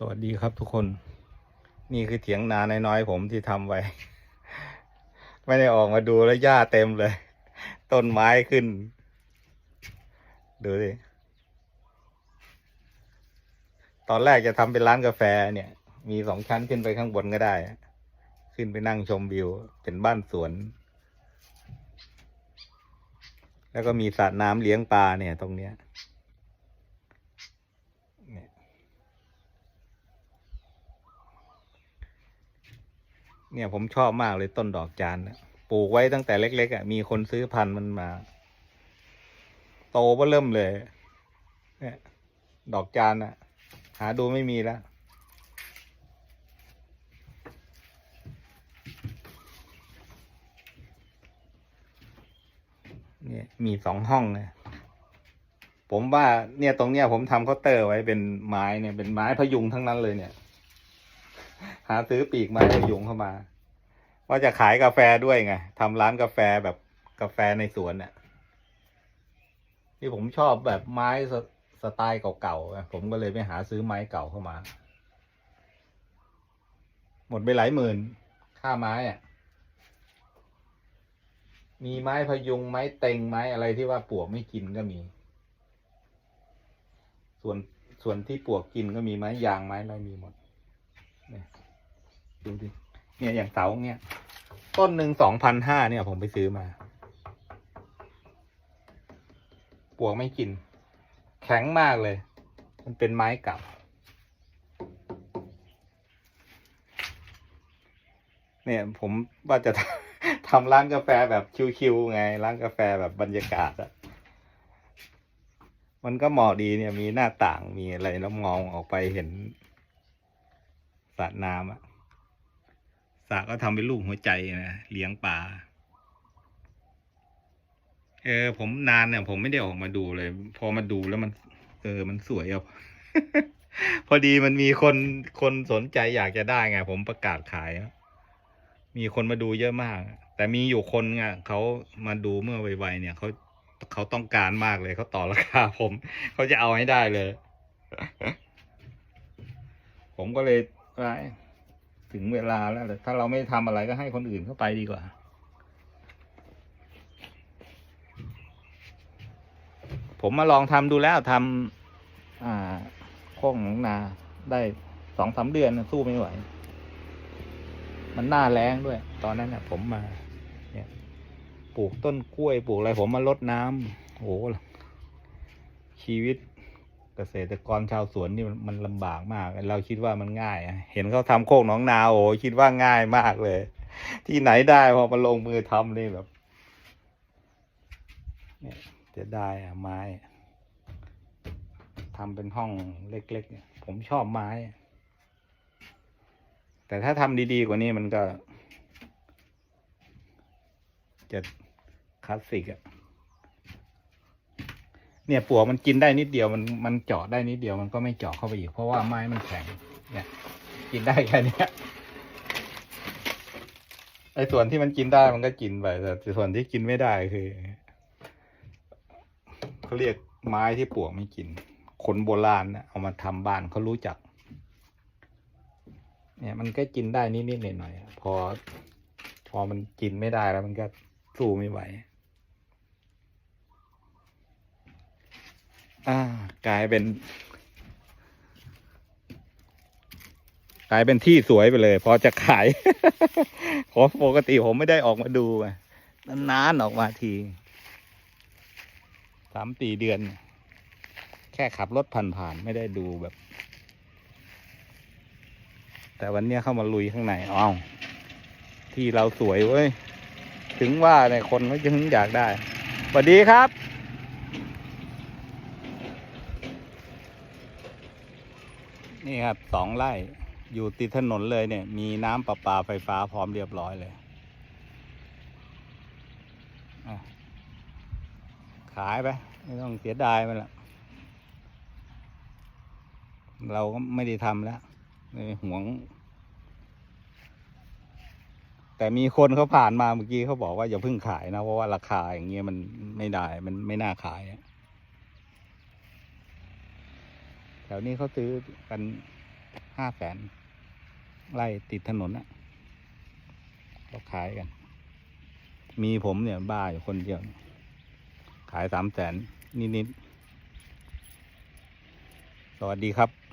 สวัสดีครับทุกคน นี่คือเถียงนาน้อยๆผมที่ทำไว้ ไม่ได้ออกมาดูแล้วหญ้าเต็มเลย ต้นไม้ขึ้น ดูดิตอนแรกจะทำเป็นร้านกาแฟเนี่ย มีสองชั้นขึ้นไปข้างบนก็ได้ ขึ้นไปนั่งชมวิว เป็นบ้านสวน แล้วก็มีสระน้ำเลี้ยงปลาเนี่ย ตรงเนี้ย เนี่ยผมชอบมากเลยต้นดอกจานนะปลูกไว้ตั้งแต่เล็กๆอะมีคนซื้อพันธุ์มันมา โตเบ้อเริ่มเลย เนี่ย ดอกจานอะ หาดูไม่มีแล้วเนี่ยมีสองห้องนะผมว่าเนี่ยตรงเนี้ยผมทำเคาน์เตอร์ไว้เป็นไม้เนี่ยเป็นไม้พยุงทั้งนั้นเลยเนี่ย หาซื้อปีกไม้พยุงเข้ามา ว่าจะขายกาแฟด้วยไงทำร้านกาแฟแบบกาแฟในสวนเนี่ยที่ผมชอบแบบไม้สสไตล์เก่าๆผมก็เลยไปหาซื้อไม้เก่าเข้ามา หมดไปหลายหมื่น ค่าไม้อะมีไม้พยุงไม้เต็งไม้อะไรที่ว่าปวกไม่กินก็มี ส่วนส่วนที่ปวกกินก็มีไม้ยางไม้อะไรมีหมด ดูดิเนี่ยอย่างเสาเนี่ยต้นหนึ่งสองพันห้าเนี่ย ผมไปซื้อมาปวกไม่กิน แข็งมากเลย มันเป็นไม้เก่าเนี่ย ผมว่าจะทำร้านกาแฟแบบชิวๆไง ร้านกาแฟแบบบรรยากาศอะมันก็เหมาะดีเนี่ยมีหน้าต่างมีอะไรแล้วมองออกไปเห็น สระน้ำอะสระก็ทำเป็นรูปหัวใจนะเลี้ยงปลาเออ ผมนานเนี่ย ผมไม่ได้ออกมาดูเลย พอมาดูแล้วมัน เออมันสวยอะพอดีมันมีคนคนสนใจอยากจะได้ไง ผมประกาศขายมีคนมาดูเยอะมาก แต่มีอยู่คนเนี่ยเขามาดูเมื่อไวๆเนี่ยเขาเขาต้องการมากเลยเขาต่อราคาผมเขาจะเอาให้ได้เลย ผมก็เลย ว่าถึงเวลาแล้วถ้าเราไม่ทำอะไรก็ให้คนอื่นเข้าไปดีกว่า ผมมาลองทำดูแล้วทำอ่าโค้งหนองนาได้สองสามเดือนสู้ไม่ไหว มันหน้าแรงด้วย ตอนนั้นน่ะผมมา เนี่ยปลูกต้นกล้วยปลูกอะไรผมมาลดน้ำโอ้โหชีวิต เกษตรกรชาวสวนนี่มันมันลำบากมาก เราคิดว่ามันง่าย เห็นเขาทำโคกหนองนาโอ้คิดว่าง่ายมากเลย ที่ไหนได้พอมาลงมือทำนี่แบบเนี่ยจะได้อะไม้อะทำเป็นห้องเล็กๆเนี่ยผมชอบไม้ แต่ถ้าทำดีๆกว่านี้มันก็ จะคลาสสิกอะ เนี่ยปลวกมันกินได้นิดเดียวมันมันเจาะได้นิดเดียวมันก็ไม่เจาะเข้าไปอีกเพราะว่าไม้มันแข็งเนี่ยกินได้แค่นี้ไอ้ส่วนที่มันกินได้มันก็กินไปแต่ส่วนที่กินไม่ได้คือเขาเรียกไม้ที่ปลวกไม่กินคนโบราณนะเอามาทำบ้านเขารู้จัก เนี่ยมันก็กินได้นิดๆหน่อยๆอะพอ พอมันกินไม่ได้แล้วมันก็สู้ไม่ไหว อ่ากลายเป็น กลายเป็นที่สวยไปเลย พอจะขายเพราะปกติผมไม่ได้ออกมาดูนานๆออกมาทีสามสี่เดือน แค่ขับรถผ่านๆไม่ได้ดูแบบ แต่วันนี้เข้ามาลุยข้างในอ้าวที่เราสวยเว้ย ถึงว่าเนี่ยคนเขาจึงอยากได้สวัสดีครับ นี่ครับสองไร่อยู่ติดถนนเลยเนี่ย มีน้ำประปาไฟฟ้าพร้อมเรียบร้อยเลย ขายไป ไม่ต้องเสียดายมันละเราก็ไม่ได้ทำแล้วเลยห่วง แต่มีคนเขาผ่านมาเมื่อกี้เขาบอกว่าอย่าเพิ่งขายนะ เพราะว่าราคาอย่างเงี้ยมันไม่ได้มันไม่น่าขายอะ แถวนี้เขาซื้อกันห้าแสนไร่ติดถนนอะเขาขายกัน มีผมเนี่ยบ้าอยู่คนเดียว ขายสามแสนนิดๆสวัสดีครับ